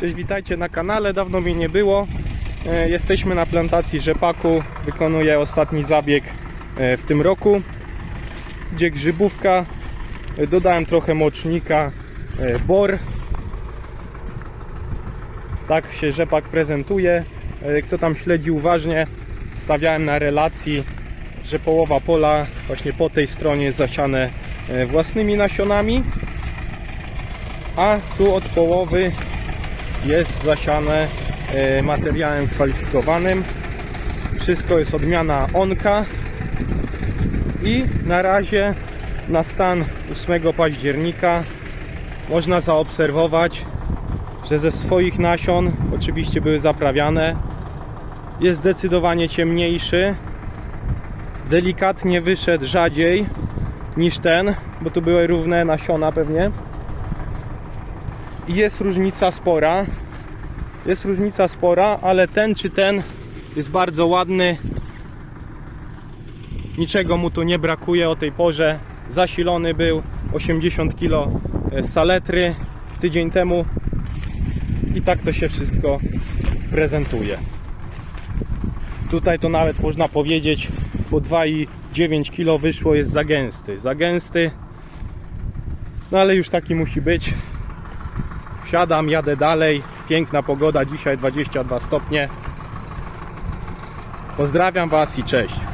Cześć, witajcie na kanale, dawno mnie nie było. E, Jesteśmy na plantacji rzepaku, wykonuję ostatni zabieg e, w tym roku, gdzie grzybówka, E, dodałem trochę mocznika, bor. Tak się rzepak prezentuje. Kto tam śledzi uważnie, stawiałem na relacji, że połowa pola właśnie po tej stronie jest zasiane własnymi nasionami, a tu od połowy jest zasiane e, materiałem kwalifikowanym. Wszystko jest odmiana Onka i na razie na stan 8 października można zaobserwować, że ze swoich nasion, oczywiście były zaprawiane, jest zdecydowanie ciemniejszy. Delikatnie wyszedł rzadziej niż ten, bo tu były równe nasiona pewnie. Jest różnica spora. Jest różnica spora, ale ten czy ten jest bardzo ładny. Niczego mu tu nie brakuje o tej porze. Zasilony był 80 kg saletry tydzień temu. I tak to się wszystko prezentuje. Tutaj to nawet można powiedzieć, bo 2,9 kg wyszło, jest za gęsty. Za gęsty. No ale już taki musi być. Wsiadam, jadę dalej. Piękna pogoda, dzisiaj 22 stopnie. Pozdrawiam Was i cześć.